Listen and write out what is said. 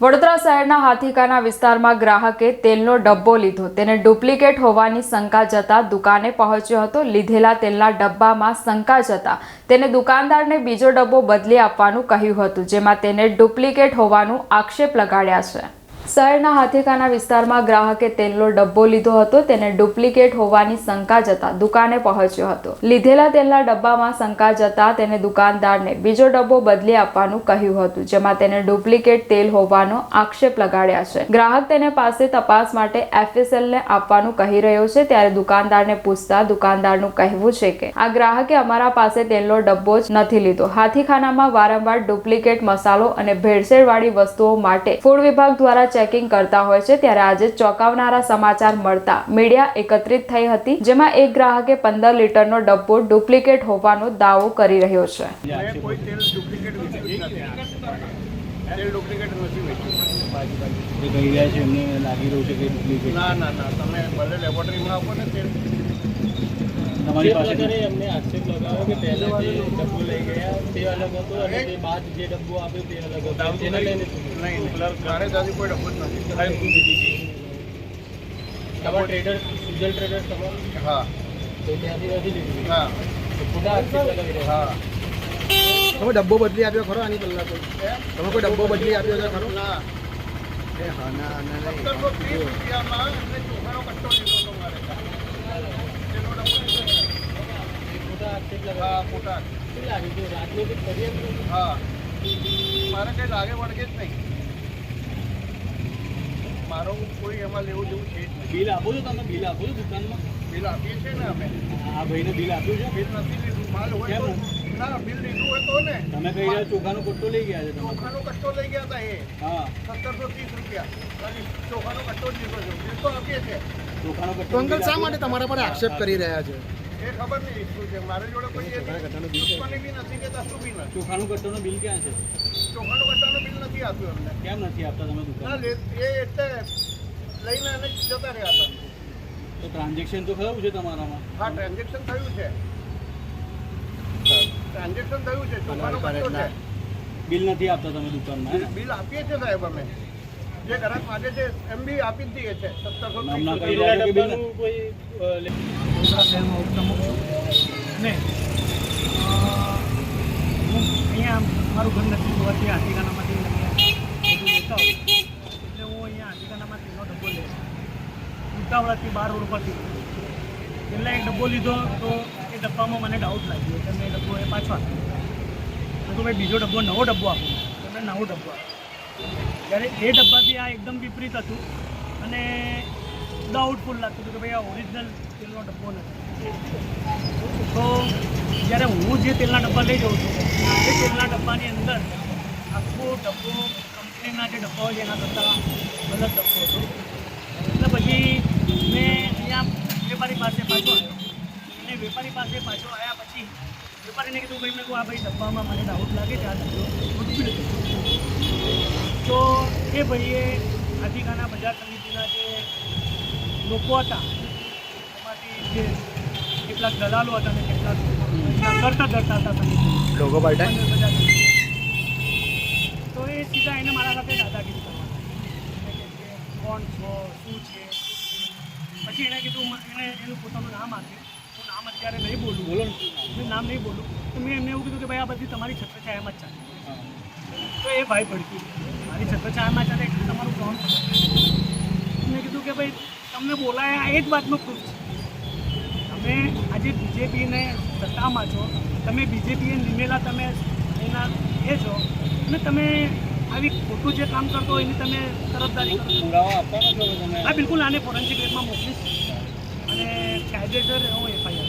વડોદરા શહેરના હાથીકાના વિસ્તારમાં ગ્રાહકે તેલનો ડબ્બો લીધો. તેને ડુપ્લિકેટ હોવાની શંકા જતા દુકાને પહોંચ્યો હતો. લીધેલા તેલના ડબ્બામાં શંકા જતા તેને દુકાનદારને બીજો ડબ્બો બદલી આપવાનું કહ્યું હતું, જેમાં તેને ડુપ્લિકેટ હોવાનું આક્ષેપ લગાડ્યા છે. શહેરના હાથીકાના વિસ્તારમાં ગ્રાહકે તેલનો ડબ્બો લીધો હતો. તેને ડુપ્લિકેટ હોવાની શંકા જતા દુકાને પહોંચ્યો હતો. લીધેલા તેલના ડબ્બામાં શંકા જતા તેને દુકાનદારને બીજો ડબ્બો બદલી આપવાનું કહ્યું હતું, જેમાં તેને ડુપ્લિકેટ તેલ હોવાનો આક્ષેપ લગાડ્યા છે. ગ્રાહક તેને પાસે તપાસ માટે એફએસએલને આપવાનું કહી રહ્યો છે, ત્યારે દુકાનદારને પૂછતા દુકાનદારનું કહેવું છે કે, આ ગ્રાહકે અમારા પાસે તેલનો ડબ્બો જ નથી લીધો. હાથીખાનામાં વારંવાર ડુપ્લિકેટ મસાલો અને ભેળસેળવાળી વસ્તુઓ માટે ફૂડ વિભાગ દ્વારા ચેકિંગ કરતા હોય છે ત્યારે આજે ચોંકાવનારા સમાચાર મળતા મીડિયા એકત્રિત થઈ હતી જેમાં એક ગ્રાહકે પંદર લીટરનો ડબ્બો ડુપ્લિકેટ હોવાનો દાવો કરી રહ્યો છે. તેલ ડુપ્લિકેટ નથી તેલ ડુપ્લિકેટ નથી વેચ્યું જે કહી રહ્યા છે એમને લાગી રહ્યું છે કે ડુપ્લિકેટ. ના ના ના તમે ભલે લેબોરેટરીમાં આપો ને તેલ તમારી પાસે અમને આક્ષેપ લગાવ્યો કે પહેલા જે ડબ્બો લઈ ગયા તે અલગ હતો અને તે બાદ જે ડબ્બો આપ્યો તે અલગ હતો તેને લઈને નહીં કલર ગાણે દાદી કોઈ ડબ્બો જ નથી તમારા ટ્રેડર સુજલ ટ્રેડર તમારું હા તો ત્યાંથી નથી લીધું હા તો ખોટા આક્ષેપ લગાવી રહ્યા હા તમે ડબ્બો બદલી આપ્યો ખરો આની પહેલા કોઈ તમે કોઈ ડબ્બો બદલી આપ્યો છે ખરો ના એ હા ના ના નહીં સત્તરસો ત્રીસ રૂપિયામાં એમને ચોખાનો કટ્ટો લીધો હતો મારે તેનો ડબ્બો લીધો છે. હા શું રાજનીતિક હા. મારે કંઈ લાગે વળગે જ નહીં. મારો કોઈ એમાં લેવું જેવું છે જ નહીં. બિલ આપો છો તમે? બિલ આપો છો દુકાનમાં? બિલ આપીએ છીએ ને અમે. આ ભાઈને બિલ આપ્યું છે? બિલ નથી લીધું. માલ હોય તો ના બિલ લીધું હોય તો ને. તમે કહી રહ્યા? ચોખાનો કોટો લઈ ગયા છે ચોખાનો કટ્ટો લઈ ગયા હતા એ. હા. સત્તરસો ત્રીસ રૂપિયા. ચોખાનો કટ્ટો જ લીધો છે. બિલ તો આપીએ છીએ ચોખાનો કટ્ટો અંકલ શા માટે તમારા પર આક્ષેપ કરી રહ્યા છે? એ ખબર નહીં શું છે? મારી જોડે કોઈ એ દુશ્મની બી નથી કે કશું બી નથી. ચોખાનો કટ્ટોનો બિલ ક્યાં છે? ચોખાનું કટ્ટાનો બિલ નથી આપ્યું અમને કેમ નથી આપતા તમે દુકાન? એ એટલે લઈને અને જતા રહ્યા હતા. તો ટ્રાન્ઝેક્શન તો ખરું છે તમારામાં? હા ટ્રાન્ઝેક્શન થયું છે. ટ્રાન્ઝેક્શન થયું છે. ચોખાનો બિલ નથી આપતા તમે દુકાનમાં બિલ આપીએ છીએ સાહેબ અમે. જે ગ્રાહક માગે છે એમ બી આપી જ દઈએ છે. સત્તરસો અ, હું અહીંયા મારું ઘર નથી હોવાથી હાથીખાનામાંથી બધું લેતા હોઉં એટલે હું અહીંયા હાથીખાનામાં તેનો ડબ્બો લઈશ ઉતાવળાથી બાર રોડ પરથી. એટલે એક ડબ્બો લીધો તો એ ડબ્બામાં મને ડાઉટ લાગ્યો એટલે મેં ડબ્બો એ પાછો આપ્યો. તો ભાઈ બીજો ડબ્બો નવો ડબ્બો આપ્યો એટલે નવો ડબ્બો આપ્યો. ત્યારે એ ડબ્બાથી આ એકદમ વિપરીત હતું અને ડાઉટફુલ લાગતું હતું કે ભાઈ આ ઓરિજિનલ તેલનો ડબ્બો નથી. તો જ્યારે હું જે તેલના ડબ્બા લઈ જાઉં છું, એ તેલના ડબ્બાની અંદર આખો ડબ્બો કંપનીના જે ડબ્બા હોય એના કરતાં અલગ ડબ્બો હતો. એટલે પછી મેં અહીંયા વેપારી પાસે પાછો આવ્યો. અને વેપારી પાસે પાછો આવ્યા પછી વેપારીને કીધું, ભાઈ, મેં કહું આ ભાઈ ડબ્બામાં મને ડાઉટ લાગે છે, આ ડબ્બો. એ ભાઈએ હાથીખાના બજાર સમિતિના જે લોકો હતા એમાંથી જે કેટલાક દલાલો હતા અને કેટલાક કરતા કરતા હતા સમિતિ તો એ સીધા એને મારા સાથે દાદાગીરી કરવાની. કોણ છો? શું છે? પછી એણે કીધું એણે એનું પોતાનું નામ આપ્યું હું નામ અત્યારે નહીં બોલું. બોલો નામ? નહીં બોલું. તો મેં એમને એવું કીધું કે ભાઈ આ બધી તમારી છત્રછાયામાં જ ચાલે. તો એ ભાઈ ભડકી મારી છત્રછાયામાં ચાલે એટલે તમારું કોણ મેં કીધું કે ભાઈ તમને બોલાયા એ જ વાતનો પ્રૂફ છે. તમે આજે બીજેપીને સત્તામાં છો તમે બીજેપીએ નિમેલા તમે એના એ છો અને તમે આવી ખોટું જે કામ કરતો હોય એની તમે તરફદારી પુરાવા આપવાના છો તમે. હા બિલકુલ આને ફોરેન્સિક લેબમાં મોકલીશ. અને કાયદેસર હું એફઆઈઆર